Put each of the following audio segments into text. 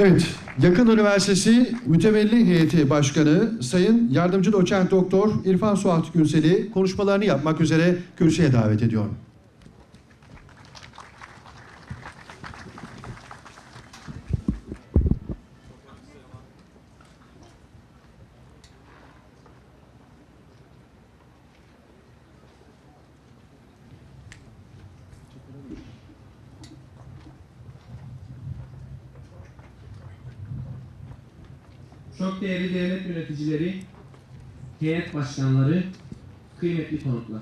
Evet, Yakın Üniversitesi Mütevelli Heyeti Başkanı Sayın Yardımcı Doçent Doktor İrfan Suat Günsel'i konuşmalarını yapmak üzere kürsüye davet ediyorum. Çok değerli devlet yöneticileri, heyet başkanları, kıymetli konuklar.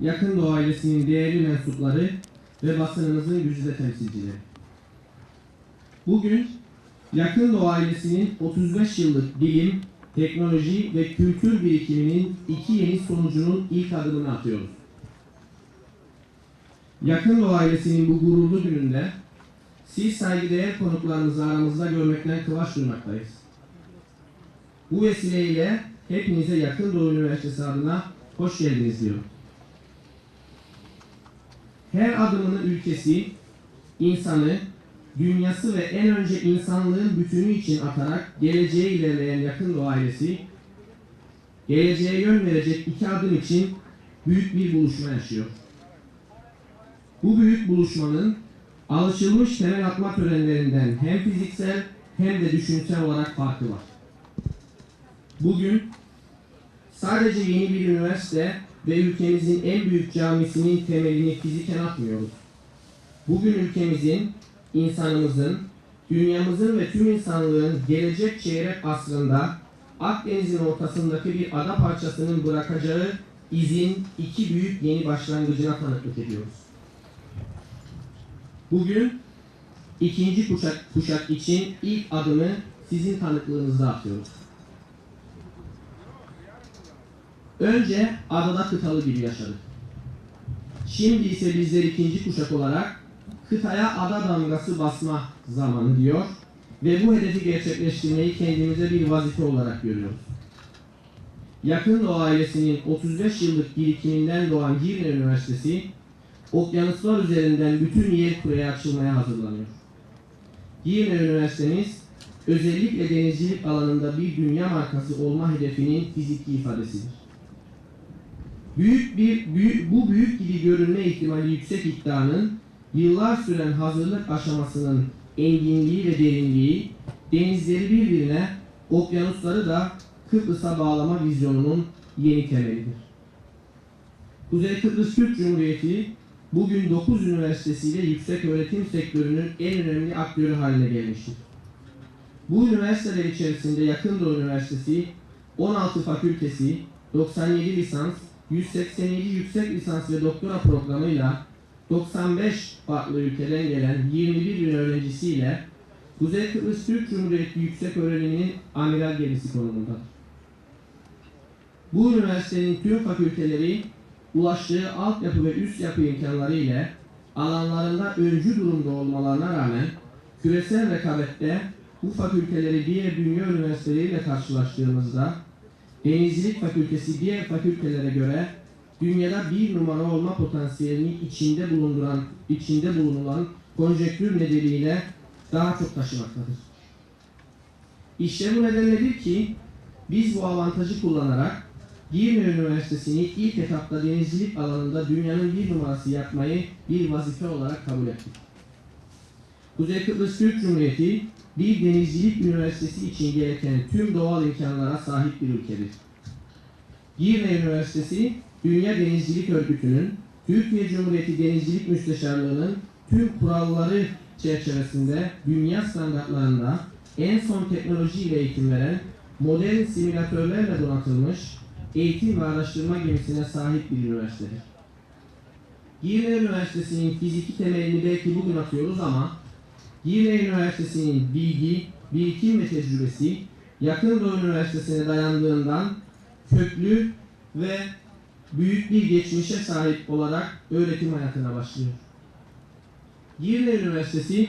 Yakın Doğu ailesinin değerli mensupları ve basınımızın güzide temsilcileri. Bugün Yakın Doğu ailesinin 35 yıllık bilim, teknoloji ve kültür birikiminin iki yeni sonucunun ilk adımını atıyoruz. Yakın Doğu ailesinin bu gururlu gününde siz saygıdeğer konuklarınızı aramızda görmekten kıvaç duymaktayız. Bu vesileyle hepinize Yakın Doğu Üniversitesi adına hoş geldiniz diyorum. Her adımını ülkesi, insanı, dünyası ve en önce insanlığın bütünü için atarak geleceğe ilerleyen Yakın Doğu ailesi, geleceğe yön verecek iki adım için büyük bir buluşma yaşıyor. Bu büyük buluşmanın alışılmış temel atma törenlerinden hem fiziksel hem de düşünsel olarak farkı var. Bugün sadece yeni bir üniversite ve ülkemizin en büyük camisinin temelini fiziken atmıyoruz. Bugün ülkemizin, insanımızın, dünyamızın ve tüm insanlığın gelecek çeyrek asrında Akdeniz'in ortasındaki bir ada parçasının bırakacağı izin iki büyük yeni başlangıcına tanıklık ediyoruz. Bugün ikinci kuşak, kuşak için ilk adımı sizin tanıklığınızda atıyoruz. Önce adada kıtalı gibi yaşadık. Şimdi ise bizler ikinci kuşak olarak kıtaya ada damgası basma zamanı diyor ve bu hedefi gerçekleştirmeyi kendimize bir vazife olarak görüyoruz. Yakın Doğu ailesinin 35 yıllık birikiminden doğan Girne Üniversitesi, okyanuslar üzerinden bütün yer küreye açılmaya hazırlanıyor. Girne Üniversitemiz, özellikle denizcilik alanında bir dünya markası olma hedefinin fiziki ifadesidir. Büyük bir büyük, bu büyük gibi görünme ihtimali yüksek iddianın yıllar süren hazırlık aşamasının enginliği ve derinliği denizleri birbirine, okyanusları da Kıbrıs'a bağlama vizyonunun yeni temelidir. Kuzey Kıbrıs Türk Cumhuriyeti bugün 9 üniversitesiyle yüksek öğretim sektörünün en önemli aktörü haline gelmiştir. Bu üniversiteler içerisinde Yakın Doğu Üniversitesi 16 fakültesi, 97 lisans, 187 yüksek lisans ve doktora programıyla 95 farklı ülkeden gelen 21 bin öğrencisiyle Kuzey Kıbrıs Türk Cumhuriyeti Yüksek Öğrenimi'nin amiral gemisi konumundadır. Bu üniversitenin tüm fakülteleri ulaştığı altyapı ve üst yapı imkanları ile alanlarında öncü durumda olmalarına rağmen küresel rekabette bu fakülteleri diğer dünya üniversiteleriyle karşılaştırdığımızda Denizcilik Fakültesi diğer fakültelere göre dünyada bir numara olma potansiyelini içinde bulunduran, içinde bulunan konjektür nedeniyle daha çok taşımaktadır. İşte bu nedenledir ki biz bu avantajı kullanarak Girne Üniversitesi'ni ilk etapta denizcilik alanında dünyanın bir numarası yapmayı bir vazife olarak kabul ettik. Kuzey Kıbrıs Türk Cumhuriyeti bir denizcilik üniversitesi için gereken tüm doğal imkanlara sahip bir ülkedir. Girne Üniversitesi, Dünya Denizcilik Örgütü'nün, Türkiye Cumhuriyeti Denizcilik Müsteşarlığı'nın tüm kuralları çerçevesinde dünya standartlarında en son teknolojiyle eğitim veren, modern simülatörlerle donatılmış eğitim ve araştırma gemisine sahip bir üniversitedir. Girne Üniversitesi'nin fiziki temelini belki bugün atıyoruz ama Girne Üniversitesi'nin bilgi, birikim ve tecrübesi Yakın Doğu Üniversitesi'ne dayandığından köklü ve büyük bir geçmişe sahip olarak öğretim hayatına başlıyor. Girne Üniversitesi,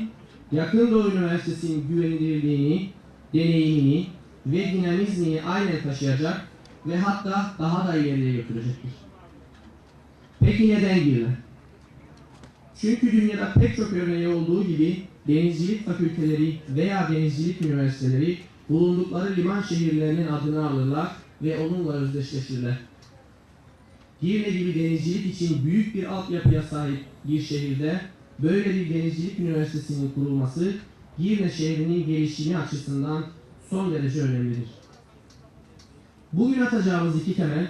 Yakın Doğu Üniversitesi'nin güvenilirliğini, deneyimini ve dinamizmini aynen taşıyacak ve hatta daha da ileriye götürecektir. Peki neden Girne? Çünkü dünyada pek çok örneği olduğu gibi denizcilik fakülteleri veya denizcilik üniversiteleri bulundukları liman şehirlerinin adını alırlar ve onunla özdeşleşirler. Girne gibi denizcilik için büyük bir altyapıya sahip bir şehirde böyle bir denizcilik üniversitesinin kurulması Girne şehrinin gelişimi açısından son derece önemlidir. Bugün atacağımız iki temel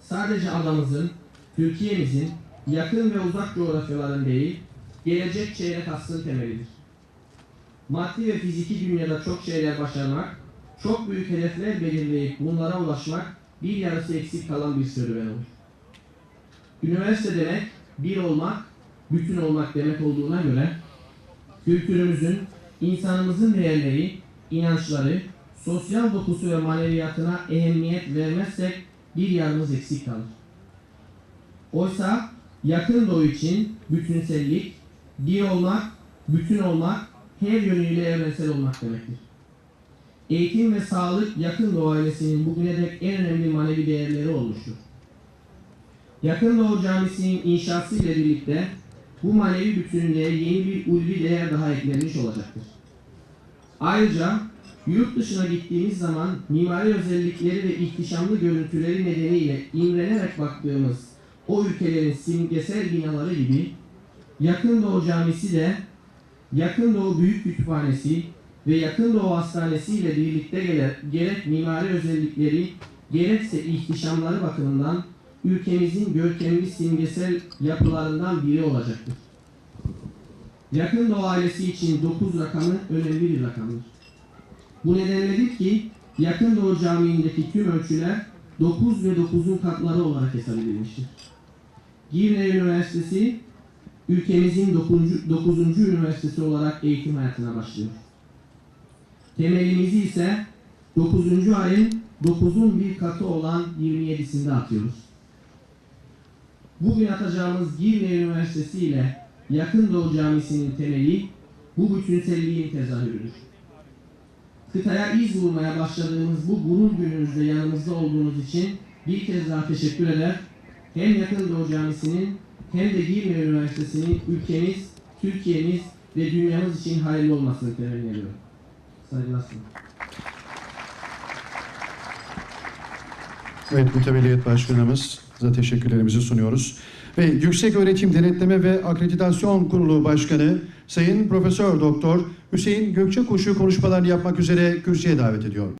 sadece adamızın, Türkiye'mizin yakın ve uzak coğrafyaların değil, gelecek çeyrek asrın temelidir. Maddi ve fiziki dünyada çok şeyler başarmak, çok büyük hedefler belirleyip bunlara ulaşmak bir yarısı eksik kalan bir serüven olur. Üniversite demek bir olmak, bütün olmak demek olduğuna göre kültürümüzün, insanımızın değerleri, inançları, sosyal dokusu ve maneviyatına ehemmiyet vermezsek bir yarımız eksik kalır. Oysa yakın doğu için bütünsellik, bir olmak, bütün olmak, her yönüyle evrensel olmak demektir. Eğitim ve sağlık yakın doğu ailesinin bugüne dek en önemli manevi değerleri olmuştur. Yakın Doğu Camisi'nin inşası ile birlikte bu manevi bütünlüğe yeni bir ulvi değer daha eklenmiş olacaktır. Ayrıca yurt dışına gittiğimiz zaman mimari özellikleri ve ihtişamlı görüntüleri nedeniyle imrenerek baktığımız o ülkelerin simgesel binaları gibi Yakın Doğu Camisi de Yakın Doğu Büyük Kütüphanesi ve Yakın Doğu Hastanesi ile birlikte gele- gerek mimari özellikleri gerekse ihtişamları bakımından ülkemizin görkemli simgesel yapılarından biri olacaktır. Yakın Doğu ailesi için 9 rakamı önemli bir rakamdır. Bu nedenledir ki Yakın Doğu Camii'ndeki tüm ölçüler 9 ve 9'un katları olarak hesap edilmiştir. Girne Üniversitesi ülkemizin 9. 9. üniversitesi olarak eğitim hayatına başlıyor. Temelimizi ise 9. ayın 9'un bir katı olan 27'sinde atıyoruz. Bugün atacağımız Girne Üniversitesi ile Yakın Doğu Camisi'nin temeli bu bütünselliğin tezahürüdür. Kıtaya iz vurmaya başladığımız bu gurur günümüzde yanımızda olduğunuz için bir kez daha teşekkür eder. Hem Yakın Doğu Camisi'nin hem de Girne Üniversitesi'nin ülkemiz, Türkiye'miz ve dünyamız için hayırlı olmasını temenni ediyorum. Saygılar sunuyorum. Evet, Mütevelliyet Başkanımız da teşekkürlerimizi sunuyoruz. Ve Yüksek Öğretim Denetleme ve Akreditasyon Kurulu Başkanı Sayın Profesör Doktor Hüseyin Gökçekuş'u konuşmalarını yapmak üzere kürsüye davet ediyor.